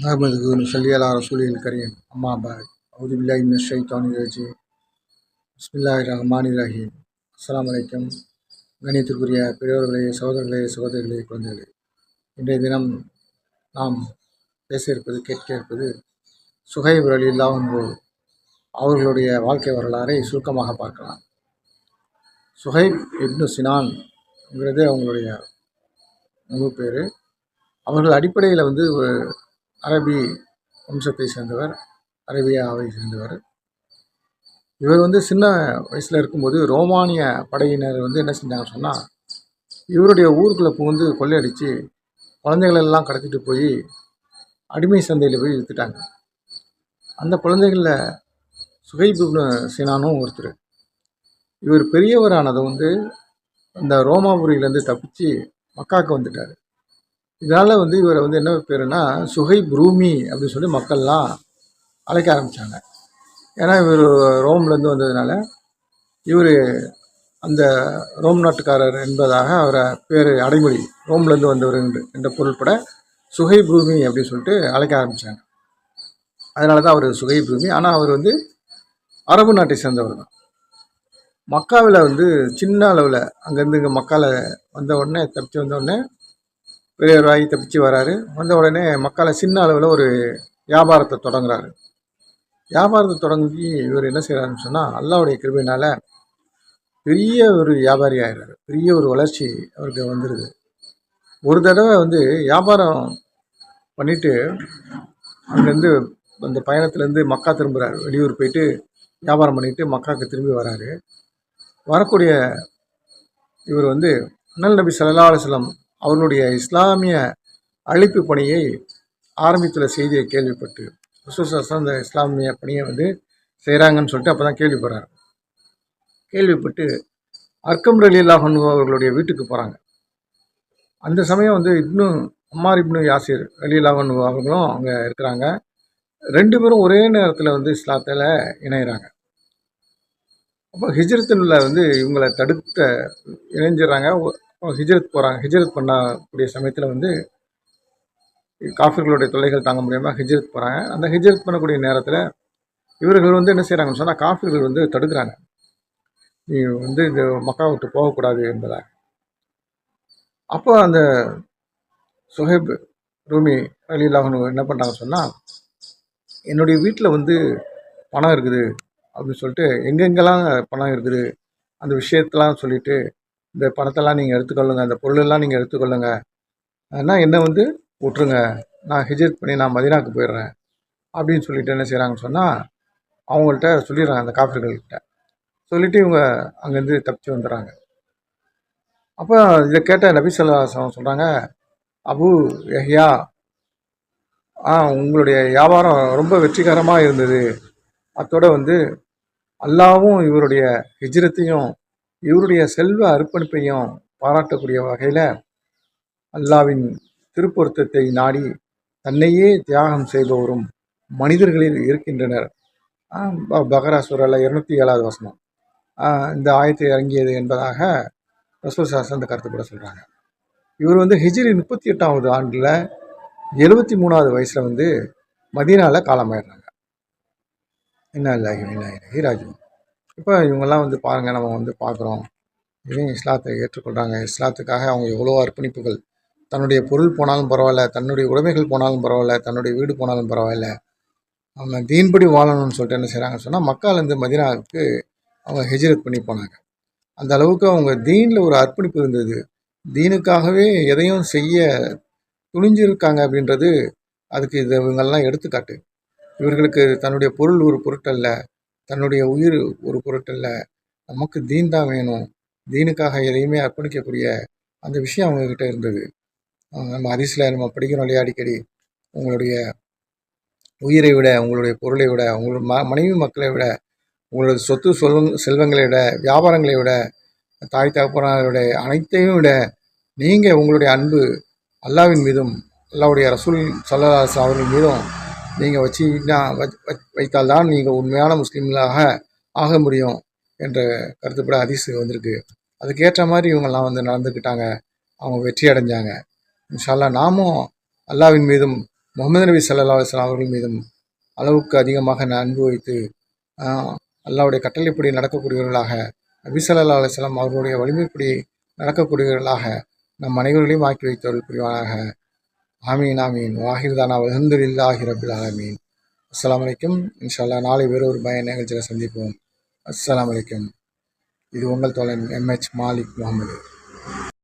அஹமது சல்லியலா ரசூலின் கரீம் அம்மா பாய் அவுதுபில்லாஹிம் ஷைத்தான் ரஜி பிஸ்மில்லாஹ் ரஹ்மான் ரஹீம் அஸ்லாம் வலைக்கம் கணியத்திற்குரிய பெரியவர்களே சகோதரர்களே சகோதரிகளே குழந்தைகளே. இன்றைய தினம் நாம் பேச இருப்பது கேட்க இருப்பது சுகைப் அலி இல்லாமோ அவர்களுடைய வாழ்க்கை வரலாறை சுருக்கமாக பார்க்கலாம். சுஹைப் இப்னு சினான்ங்கிறதே அவங்களுடைய முழு பேர். அவர்கள் அடிப்படையில் வந்து ஒரு அரபி வம்சத்தை சேர்ந்தவர் அரேபியாவை சேர்ந்தவர். இவர் வந்து சின்ன வயசில் இருக்கும்போது ரோமானிய படையினர் வந்து என்ன செஞ்சாங்கன்னு சொன்னால் இவருடைய ஊருக்குள்ளே புகுந்து கொள்ளையடித்து குழந்தைகளெல்லாம் கடத்திட்டு போய் அடிமை சந்தையில் போய் விற்றுட்டாங்க அந்த குழந்தைகளில் சுகைபுப்னு சீனானும் ஒருத்தர். இவர் பெரியவரானதை வந்து இந்த ரோமாபுரியிலேருந்து தப்பிச்சு மக்காவுக்கு வந்துட்டார். இதனால் வந்து இவரை வந்து என்ன பேருனா சுகை ரூமி அப்படின்னு சொல்லி மக்கள்லாம் அழைக்க ஆரம்பித்தாங்க ஏன்னா இவர் ரோம்லேருந்து வந்ததுனால இவர் அந்த ரோம் நாட்டுக்காரர் என்பதாக அவரை பேர் அடைமொழி ரோம்லேருந்து வந்தவர் என்று என்ற பொருள்பட சுகை ரூமி அப்படின்னு சொல்லிட்டு அழைக்க ஆரம்பித்தாங்க அதனால தான் அவர் சுகை பூமி ஆனால் அவர் வந்து அரபு நாட்டை சேர்ந்தவர் தான். மக்காவில் வந்து சின்ன அளவில் அங்கேருந்து இங்கே மக்காவில் வந்த உடனே தப்பிச்சு வந்த உடனே பெரியவராகி தப்பிச்சு வராரு. வந்த உடனே மக்களை சின்ன அளவில் ஒரு வியாபாரத்தை தொடங்குறாரு. வியாபாரத்தை தொடங்கி இவர் என்ன செய்கிறாருன்னு சொன்னால் அல்லாவுடைய கிருபையினால் பெரிய ஒரு வியாபாரி ஆகிறார் பெரிய ஒரு வளர்ச்சி அவருக்கு வந்துடுது ஒரு தடவை வந்து வியாபாரம் பண்ணிவிட்டு அங்கேருந்து அந்த பயணத்துலேருந்து மக்கா திரும்புகிறார் வெளியூர் போயிட்டு வியாபாரம் பண்ணிவிட்டு மக்காவுக்கு திரும்பி வராரு. வரக்கூடிய இவர் வந்து அண்ணல் நபி சல்லா அலுவலம் அவர்களுடைய இஸ்லாமிய அழிப்பு பணியை ஆரம்பித்துள்ள செய்தியை கேள்விப்பட்டு ரசூசா அந்த இஸ்லாமிய பணியை வந்து செய்கிறாங்கன்னு சொல்லிட்டு அப்போ தான் கேள்விப்படுறாரு. கேள்விப்பட்டு அர்க்கம் ரலி அவர்களுடைய வீட்டுக்கு போகிறாங்க அந்த சமயம் வந்து இன்னும் அம்மார் இப்னு யாசிர் ரலீலாஹன் அவர்களும் அங்கே இருக்கிறாங்க. ரெண்டு பேரும் ஒரே நேரத்தில் வந்து இஸ்லாத்தில் இணையிறாங்க. அப்போ ஹிஜ்ரத்தில் வந்து இவங்களை தடுத்த இணைஞ்சிடறாங்க. ஹிஜரத் போகிறாங்க ஹிஜ்ரத் பண்ணக்கூடிய சமயத்தில் வந்து காஃபிர்களுடைய தொல்லைகள் தாங்க முடியாமல் ஹிஜரத் போகிறாங்க அந்த ஹிஜரத் பண்ணக்கூடிய நேரத்தில் இவர்கள் வந்து என்ன செய்கிறாங்கன்னு சொன்னால் காஃபிர்கள் வந்து தடுக்கிறாங்க. நீ வந்து இந்த மக்கா விட்டு போகக்கூடாது என்பதாக. அப்போ அந்த சுஹேப் ரூமி அலிலாஹன் என்ன பண்ணுறாங்கன்னு சொன்னால் என்னுடைய வீட்டில் வந்து பணம் இருக்குது அப்படின்னு சொல்லிட்டு எங்கெங்கெல்லாம் பணம் இருக்குது? அந்த விஷயத்தெலாம் சொல்லிவிட்டு இந்த பணத்தெல்லாம் நீங்கள் எடுத்துக்கொள்ளுங்கள் அந்த பொருளெல்லாம் நீங்கள் எடுத்துக்கொள்ளுங்க. ஆனால் என்னை வந்து? விட்ருங்க நான் ஹிஜத் பண்ணி நான் மதினாவுக்கு போயிடுறேன். அப்படின்னு சொல்லிட்டு என்ன செய்கிறாங்கன்னு சொன்னால் அவங்கள்ட்ட சொல்லிடுறாங்க அந்த காஃபிர்கள்கிட்ட சொல்லிவிட்டு இவங்க அங்கேருந்து தப்பிச்சு வந்துடுறாங்க. அப்போ இதை கேட்ட நபி சொல்லாசம் சொல்கிறாங்க அபு யஹ்யா ஆ உங்களுடைய வியாபாரம் ரொம்ப வெற்றிகரமாக இருந்தது. அத்தோடு வந்து அல்லாவும் இவருடைய ஹிஜ்ரத்தையும் இவருடைய செல்வ அர்ப்பணிப்பையும் பாராட்டக்கூடிய வகையில் அல்லாவின் திருப்பொருத்தத்தை நாடி தன்னையே தியாகம் செய்பவரும் மனிதர்களில் இருக்கின்றனர். பகரா சுரல இருநூத்தி ஏழாவது வசனம். இந்த ஆயத்தை இறங்கியது என்பதாக ரசூல் சாஸ்திரம் அந்த கருத்துப்பட சொல்கிறாங்க இவர் வந்து ஹிஜ்ரி முப்பத்தி எட்டாவது ஆண்டில் எழுபத்தி மூணாவது வயசில் வந்து மதீனாவில் காலமாயிடுறாங்க. என்ன இல்லை ஹீராஜு இப்போ இவங்கெல்லாம் வந்து பாருங்கள் நம்ம வந்து பார்க்குறோம் இதையும் இஸ்லாத்தை ஏற்றுக்கொள்கிறாங்க இஸ்லாத்துக்காக அவங்க எவ்வளோ அர்ப்பணிப்புகள். தன்னுடைய பொருள் போனாலும் பரவாயில்ல தன்னுடைய உடைமைகள் போனாலும் பரவாயில்ல தன்னுடைய வீடு போனாலும் பரவாயில்ல. அவங்க தீன்படி வாழணும்னு சொல்லிட்டு என்ன செய்கிறாங்கன்னு சொன்னால் மக்காலேருந்து மதினாவுக்கு அவங்க ஹெஜ்ரத் பண்ணி போனாங்க. அந்த அளவுக்கு அவங்க தீனில் ஒரு அர்ப்பணிப்பு இருந்தது. தீனுக்காகவே எதையும் செய்ய துணிஞ்சிருக்காங்க அப்படின்றது அதுக்கு இது இவங்கெல்லாம் எடுத்துக்காட்டு. இவர்களுக்கு தன்னுடைய பொருள் ஒரு பொருட்டல்ல. தன்னுடைய உயிர் ஒரு பொருட்டல்ல. நமக்கு தீன் தான் வேணும். தீனுக்காக எதையுமே அர்ப்பணிக்கக்கூடிய அந்த விஷயம் அவங்கக்கிட்ட இருந்தது. நம்ம ஹரிசில் நம்ம படிக்கிறோம் இல்லையா அடிக்கடி? உங்களுடைய உயிரை விட உங்களுடைய பொருளை விட உங்களோட ம மனைவி மக்களை விட உங்களோட சொத்து சொல்வங் செல்வங்களை விட வியாபாரங்களை விட தாய் தகப்பனாருடைய அனைத்தையும் விட நீங்கள் உங்களுடைய அன்பு அல்லாவின் மீதும் அல்லாவுடைய ரசூல் சல்லாஸ் அவர்கள் மீதும் நீங்கள் வச்சு வைத்தால்தான் நீங்கள் உண்மையான முஸ்லீம்களாக ஆக முடியும் என்ற கருத்துப்பட அதிசு வந்திருக்கு. அதுக்கேற்ற மாதிரி இவங்கெல்லாம் வந்து நடந்துக்கிட்டாங்க. அவங்க வெற்றி அடைஞ்சாங்க. இன்ஷால்லா நாமும் அல்லாவின் மீதும் முகமது நபி சல்லா அலுவலாம் அவர்கள் மீதும் அளவுக்கு அதிகமாக அன்பு வைத்து அல்லாவுடைய அல்லாஹ்வுடைய கட்டளைப்படி நடக்கக்கூடியவர்களாக நபி சல்லா அலுவலாம் அவர்களுடைய வலிமைப்படி நடக்கக்கூடியவர்களாக நம் அனைவர்களையும் ஆக்கி வைத்தவர்கள் புரிவானாக. ஆமீன் ஆமீன். வாஹிர்தானா அல்ஹம்துலில்லாஹி ரபில் ஆலமீன். அஸ்லாம் வலைக்கும் இன்ஷால்லா நாளை வேறு ஒரு பயன் நிகழ்ச்சியில் சந்திப்போம். அஸ்லாம் வலைக்கும் இது உங்கள் தோழன் எம்ஹெச் மாலிக் முகமது.